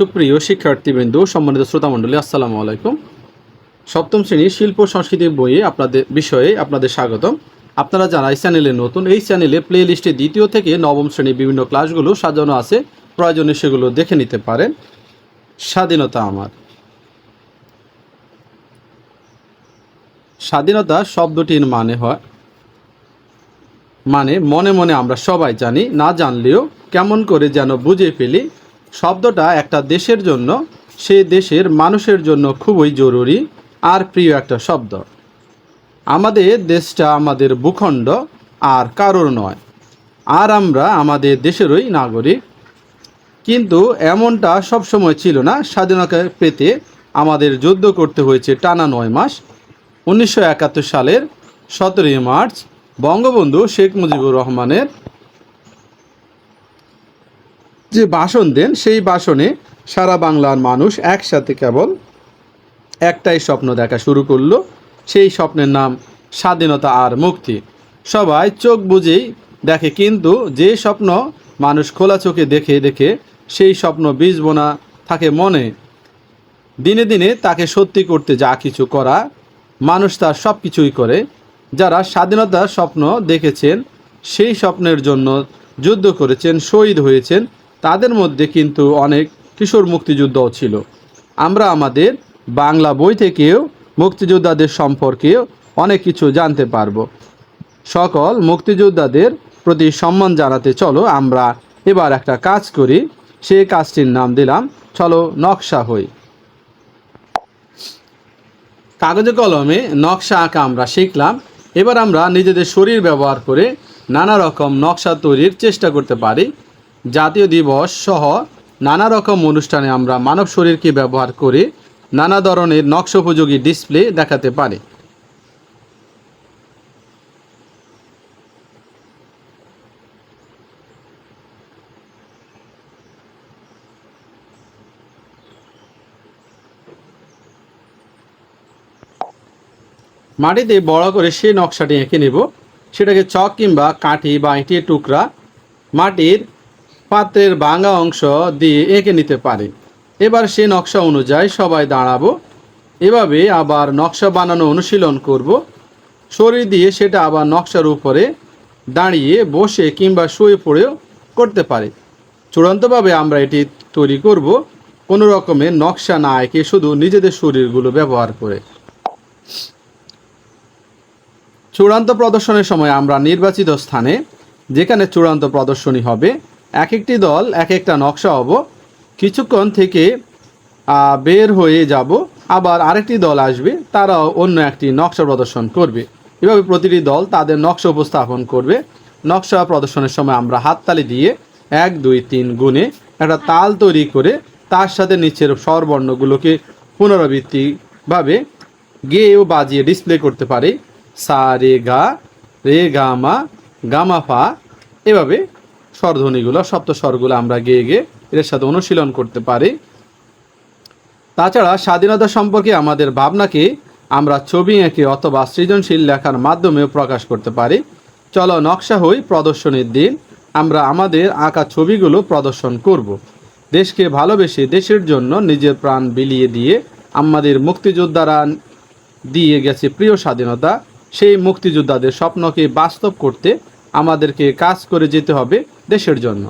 সুপ্রিয় শিক্ষার্থীবৃন্দ, সম্মানিত শ্রোতামণ্ডলী, আসসালামু আলাইকুম। সপ্তম শ্রেণির শিল্প, সংস্কৃতি বইয়ে আপনাদের বিষয়ে আপনাদের স্বাগতম। আপনারা যারা এই চ্যানেলে নতুন, এই চ্যানেলে প্লে লিস্টে দ্বিতীয় থেকে নবম শ্রেণির বিভিন্ন ক্লাসগুলো সাজানো আছে, প্রয়োজনে সেগুলো দেখে নিতে পারেন। স্বাধীনতা আমার। স্বাধীনতা শব্দটির মানে হয় মানে মনে মনে আমরা সবাই জানি, না জানলেও কেমন করে যেন বুঝে ফেলি শব্দটা একটা দেশের জন্য, সে দেশের মানুষের জন্য খুবই জরুরি আর প্রিয় একটা শব্দ। আমাদের দেশটা আমাদের ভূখণ্ড আর কারোর নয়। আর আমরা আমাদের দেশেরই নাগরিক। কিন্তু এমনটা সবসময় ছিল না। স্বাধীনতা পেতে আমাদের যুদ্ধ করতে হয়েছে টানা নয় মাস। উনিশশো একাত্তর সালের সতেরোই মার্চ বঙ্গবন্ধু শেখ মুজিবুর রহমানের যে বাসন দেন, সেই বাসনে সারা বাংলার মানুষ একসাথে কেবল একটাই স্বপ্ন দেখা শুরু করল। সেই স্বপ্নের নাম স্বাধীনতা আর মুক্তি। সবাই চোখ বুঝেই দেখে, কিন্তু যে স্বপ্ন মানুষ খোলা চোখে দেখে দেখে, সেই স্বপ্ন বীজ বোনা থাকে মনে। দিনে দিনে তাকে সত্যি করতে যা কিছু করা, মানুষ তার সব কিছুই করে। যারা স্বাধীনতার স্বপ্ন দেখেছেন, সেই স্বপ্নের জন্য যুদ্ধ করেছেন, শহীদ হয়েছেন তাদের মধ্যে কিন্তু অনেক কিশোর মুক্তিযুদ্ধও ছিল। আমরা আমাদের বাংলা বই থেকেও মুক্তিযোদ্ধাদের সম্পর্কে অনেক কিছু জানতে পারব। সকল মুক্তিযোদ্ধাদের প্রতি সম্মান জানাতে চলো, আমরা এবার একটা কাজ করি। সে কাজটির নাম দিলাম, চলো নকশা হই। কাগজে কলমে নকশা আঁকা আমরা শিখলাম। এবার আমরা নিজেদের শরীর ব্যবহার করে নানা রকম নকশা তৈরির চেষ্টা করতে পারি। জাতীয় দিবস সহ নানা রকম অনুষ্ঠানে আমরা মানব শরীরকে ব্যবহার করে নানা ধরনের নকশা উপযোগী ডিসপ্লে দেখাতে পারি। মাটিতে বড় করে সেই নকশাটি এঁকে নেব। সেটাকে চক কিংবা কাঠি বা ইটের টুকরা মাটির পাত্রের ভাঙা অংশ দিয়ে এঁকে নিতে পারে। এবার সে নকশা অনুযায়ী সবাই দাঁড়াবো। এভাবে আবার নকশা বানানো অনুশীলন করব। শরীর দিয়ে সেটা আবার নকশার উপরে দাঁড়িয়ে বসে কিংবা শুয়ে পড়েও করতে পারে। চূড়ান্তভাবে আমরা এটি তৈরি করব। কোনো রকমের নকশা না এঁকে শুধু নিজেদের শরীরগুলো ব্যবহার করে। চূড়ান্ত প্রদর্শনের সময় আমরা নির্বাচিত স্থানে, যেখানে চূড়ান্ত প্রদর্শনী হবে এক একটি দল এক একটা নকশা হব। কিছুক্ষণ থেকে বের হয়ে যাব। আবার আরেকটি দল আসবে, তারাও অন্য একটি নকশা প্রদর্শন করবে। এভাবে প্রতিটি দল তাদের নকশা উপস্থাপন করবে। নকশা প্রদর্শনের সময় আমরা হাততালি দিয়ে এক, দুই, তিন গুণে একটা তাল তৈরি করে তার সাথে নিচের স্বরবর্ণগুলোকে পুনরাবৃত্তিভাবে গেয়েও বাজিয়ে ডিসপ্লে করতে পারে। সা, রে, গা রে, গা, মা গামা ফা, এভাবে স্বরধ্বনিগুলো সপ্ত স্বরগুলো আমরা গেয়ে গিয়ে এর সাথে অনুশীলন করতে পারি। তাছাড়া স্বাধীনতা সম্পর্কে আমাদের ভাবনাকে আমরা ছবি এঁকে অথবা সৃজনশীল লেখার মাধ্যমেও প্রকাশ করতে পারি। চলো নকশা হই প্রদর্শনীর দিন, আমরা আমাদের আঁকা ছবিগুলো প্রদর্শন করব। দেশকে ভালোবেসে দেশের জন্য নিজের প্রাণ বিলিয়ে দিয়ে আমাদের মুক্তিযোদ্ধারা দিয়ে গেছে প্রিয় স্বাধীনতা। সেই মুক্তিযোদ্ধাদের স্বপ্নকে বাস্তব করতে আমাদেরকে কাজ করে যেতে হবে। দেশের জন্য।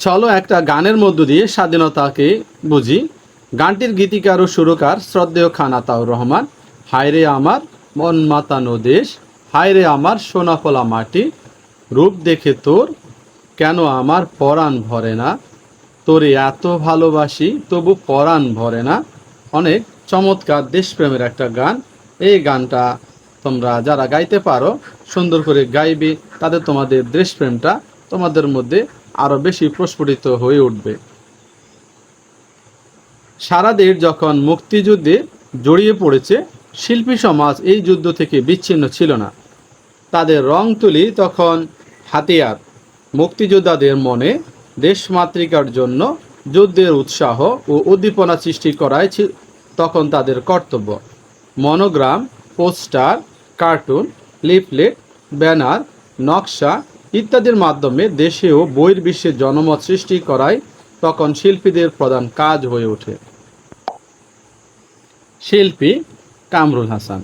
চলো একটা গানের মধ্য দিয়ে স্বাধীনতাকে বুঝি। গানটির গীতিকার ও সুরকার শ্রদ্ধেয় খান আতাউর রহমান হায়রে আমার মন মাতানো দেশ হায়রে আমার সোনাফলা মাটি, রূপ দেখে তোর কেন আমার পরাণ ভরে না? তোরে এত ভালোবাসি, তবু পরাণ ভরে না। অনেক চমৎকার দেশপ্রেমের একটা গান। এই গানটা তোমরা যারা গাইতে পারো, সুন্দর করে গাইবে তাদের তোমাদের দেশপ্রেমটা তোমাদের মধ্যে আরও বেশি প্রস্ফুটিত হয়ে উঠবে। সারা দেশ যখন মুক্তিযুদ্ধে জড়িয়ে পড়েছে, শিল্পী সমাজ এই যুদ্ধ থেকে বিচ্ছিন্ন ছিল না। তাদের রং তুলি তখন হাতিয়ার। মুক্তিযোদ্ধাদের মনে দেশমাতৃকার জন্য যুদ্ধের উৎসাহ ও উদ্দীপনা সৃষ্টি করাই তখন তাদের কর্তব্য। Monogram, poster cartoon, leaflet, banner, নকশা ইত্যাদির মাধ্যমে দেশে ও বহির্বিশ্বে জনমত সৃষ্টি করাই তখন শিল্পীদের প্রধান কাজ হয়ে ওঠে। শিল্পী কামরুল হাসান।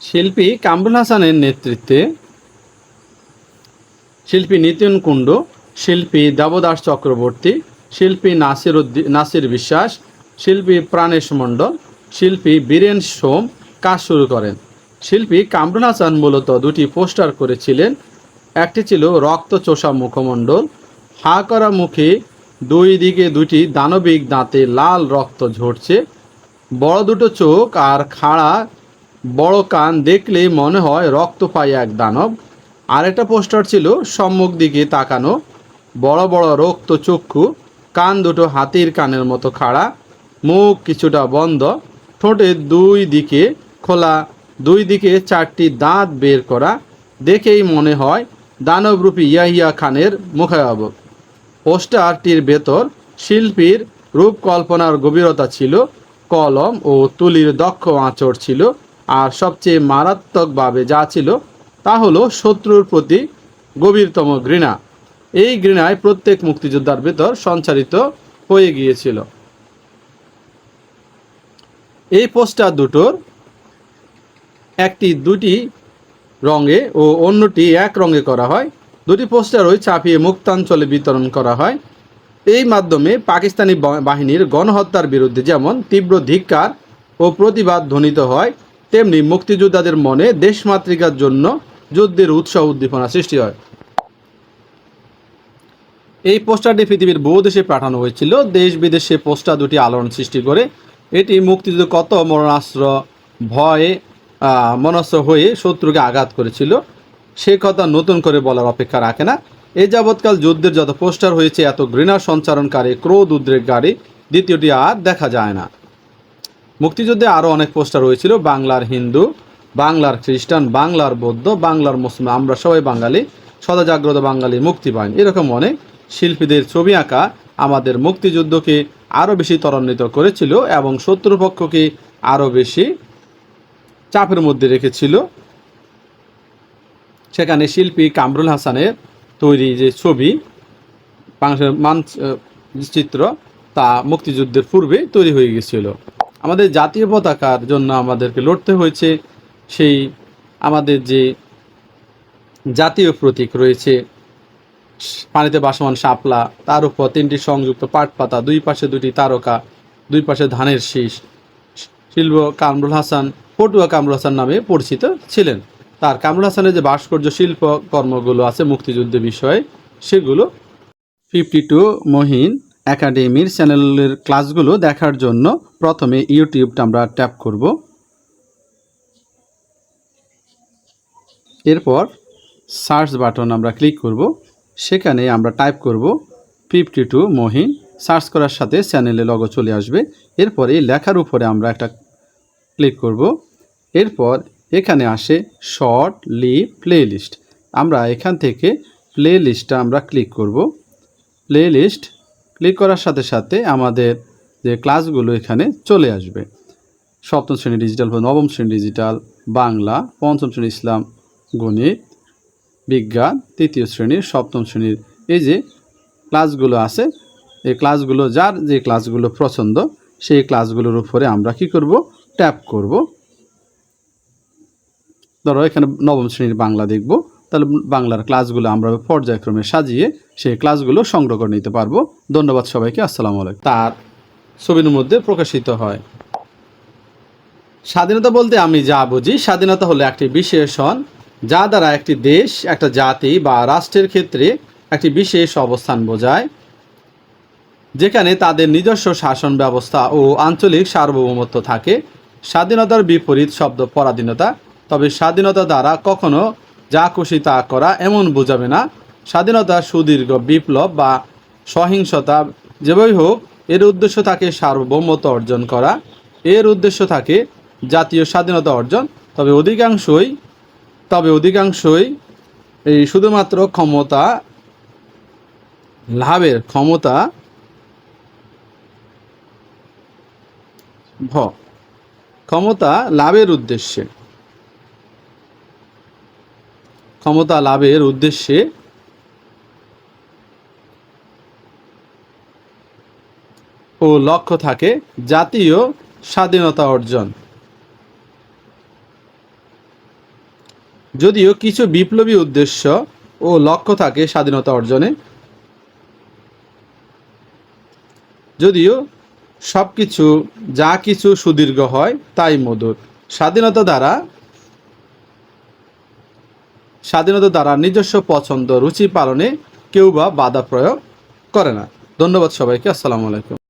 শিল্পী কামরুল হাসানের নেতৃত্বে শিল্পী নিতিন কুণ্ড, শিল্পী দেবদাস চক্রবর্তী শিল্পী নাসির উদ্দি- নাসির বিশ্বাস, শিল্পী প্রাণেশ মণ্ডল, শিল্পী বীরেন সোম কাজ শুরু করেন। শিল্পী কামরুল হাসান মূলত দুটি পোস্টার করেছিলেন। একটি ছিল রক্তচোষা মুখমণ্ডল। হা করা মুখে দুই দিকে দুটি দানবিক দাঁতে লাল রক্ত ঝরছে। বড় দুটো চোখ আর খাড়া বড় কান দেখলেই মনে হয় রক্ত পায় এক দানব। আরেকটা পোস্টার ছিল সম্মুখ দিকে তাকানো। বড় বড় রক্ত চক্ষু কান দুটো হাতির কানের মতো খাড়া, মুখ কিছুটা বন্ধ ঠোঁটের দুই দিকে খোলা, দুই দিকে চারটি দাঁত বের করা, দেখেই মনে হয় দানবরূপী ইয়াহিয়া খানের মুখায়ব পোস্টারটির ভেতর শিল্পীর রূপকল্পনার গভীরতা ছিল, কলম ও তুলির দক্ষ আঁচড় ছিল, আর সবচেয়ে মারাত্মকভাবে যা ছিল তা হলো শত্রুর প্রতি গভীরতম ঘৃণা। এই ঘৃণায় প্রত্যেক মুক্তিযোদ্ধার ভেতর সঞ্চারিত হয়ে গিয়েছিল। এই পোস্টার দুটোর, একটি দুটি রঙে ও অন্যটি এক রঙে করা হয়। দুটি পোস্টারই চাপিয়ে মুক্তাঞ্চলে বিতরণ করা হয়। এই মাধ্যমে পাকিস্তানি বাহিনীর গণহত্যার বিরুদ্ধে যেমন তীব্র ধিক্কার ও প্রতিবাদ ধ্বনিত হয়, তেমনি মুক্তিযোদ্ধাদের মনে দেশমাতৃকার জন্য যুদ্ধের উৎসাহ উদ্দীপনা সৃষ্টি হয়। এই পোস্টারটি পৃথিবীর বহু দেশে পাঠানো হয়েছিল। দেশ বিদেশে পোস্টার দুটি আলোড়ন সৃষ্টি করে। এটি মুক্তিযুদ্ধ কত মরণাস্ত্র ভয়ে আহ, মনস্র হয়ে শত্রুকে আঘাত করেছিল সে কথা নতুন করে বলার অপেক্ষা রাখে না। এই যাবৎকাল যুদ্ধের যত পোস্টার হয়েছে এত ঘৃণা সঞ্চারণকারী ক্রোধ উদ্রেককারী দ্বিতীয়টি আর দেখা যায় না। মুক্তিযুদ্ধে আরও অনেক পোস্টার হয়েছিল বাংলার হিন্দু বাংলার খ্রিস্টান বাংলার বৌদ্ধ বাংলার মুসলিম আমরা সবাই বাঙালি সদা জাগ্রত বাঙালি মুক্তি পাইন এরকম অনেক। শিল্পীদের ছবি আঁকা আমাদের মুক্তিযুদ্ধকে আরও বেশি ত্বরান্বিত করেছিল এবং শত্রুপক্ষকে আরও বেশি চাপের মধ্যে রেখেছিল। সেখানে শিল্পী কামরুল হাসানের তৈরি যে ছবি, বাংলাদেশের মানচিত্র, তা মুক্তিযুদ্ধের পূর্বে তৈরি হয়ে গেছিল। আমাদের জাতীয় পতাকার জন্য আমাদেরকে লড়তে হয়েছে, সেই আমাদের যে জাতীয় প্রতীক রয়েছে পানিতে বাসমান শাপলা, তার উপর তিনটি সংযুক্ত পাট পাতা, দুই পাশে দুটি তারকা, দুই পাশে ধানের শীষ। শিল্প কামরুল হাসান, পটুয়া কামরুল হাসান নামে পরিচিত ছিলেন। তার কামরুল হাসানের যে ভাস্কর্য শিল্প কর্মগুলো আছে মুক্তিযুদ্ধ বিষয়ে, সেগুলো ফিফটি টু মহিন একাডেমির চ্যানেলের ক্লাসগুলো দেখার জন্য প্রথমে ইউটিউবটা আমরা ট্যাপ করব। এরপর সার্চ বাটন আমরা ক্লিক করব। সেখানে আমরা টাইপ করব ফিফটি টু মহিন সার্চ করার সাথে চ্যানেলে লগো চলে আসবে। এরপর এই লেখার উপরে আমরা একটা ক্লিক করব। এরপর এখানে আসে শর্ট লি প্লে লিস্ট আমরা এখান থেকে প্লে লিস্টটা আমরা ক্লিক করব। প্লে লিস্ট ক্লিক করার সাথে সাথে আমাদের যে ক্লাসগুলো এখানে চলে আসবে। সপ্তম শ্রেণি ডিজিটাল নবম শ্রেণি ডিজিটাল বাংলা, পঞ্চম শ্রেণি ইসলাম, গণিত বিজ্ঞান, তৃতীয় শ্রেণির, সপ্তম শ্রেণির এই যে ক্লাসগুলো আছে, এই ক্লাসগুলো যার যে ক্লাসগুলো পছন্দ, সেই ক্লাসগুলোর উপরে আমরা কি করব? ট্যাপ করব। ধরো এখানে নবম শ্রেণির বাংলা দেখব। তাহলে বাংলার ক্লাসগুলো আমরা পর্যায়ক্রমে সাজিয়ে সেই ক্লাসগুলো সংগ্রহ করে নিতে পারব। ধন্যবাদ সবাইকে, আসসালামু আলাইকুম। তার ছবির মধ্যে প্রকাশিত হয়। স্বাধীনতা বলতে আমি যা বুঝি, স্বাধীনতা হলো একটি বিশেষণ যা দ্বারা একটি দেশ, একটা জাতি বা রাষ্ট্রের ক্ষেত্রে একটি বিশেষ অবস্থান বোঝায়, যেখানে তাদের নিজস্ব শাসন ব্যবস্থা ও আঞ্চলিক সার্বভৌমত্ব থাকে। স্বাধীনতার বিপরীত শব্দ পরাধীনতা, তবে স্বাধীনতা দ্বারা কখনো যা খুশি তা করা এমন বোঝাবে না। স্বাধীনতা সুদীর্ঘ, বিপ্লব বা সহিংসতা যেভাবেই হোক, এর উদ্দেশ্য থাকে সার্বভৌমত্ব অর্জন করা। এর উদ্দেশ্য থাকে জাতীয় স্বাধীনতা অর্জন, তবে অধিকাংশই তবে অধিকাংশই এই শুধুমাত্র ক্ষমতা লাভের ক্ষমতা ভ, ক্ষমতা লাভের উদ্দেশ্যে। ক্ষমতা লাভের উদ্দেশ্যে ও লক্ষ্য থাকে জাতীয় স্বাধীনতা অর্জন। যদিও কিছু বিপ্লবী উদ্দেশ্য ও লক্ষ্য থাকে স্বাধীনতা অর্জনে, যদিও সব কিছু যা কিছু সুদীর্ঘ হয় তাই মধুর। স্বাধীনতা দ্বারা স্বাধীনতা দ্বারা নিজস্ব পছন্দ রুচি পালনে কেউ বা বাধা প্রয়োগ করে না। ধন্যবাদ সবাইকে, আসসালামু আলাইকুম।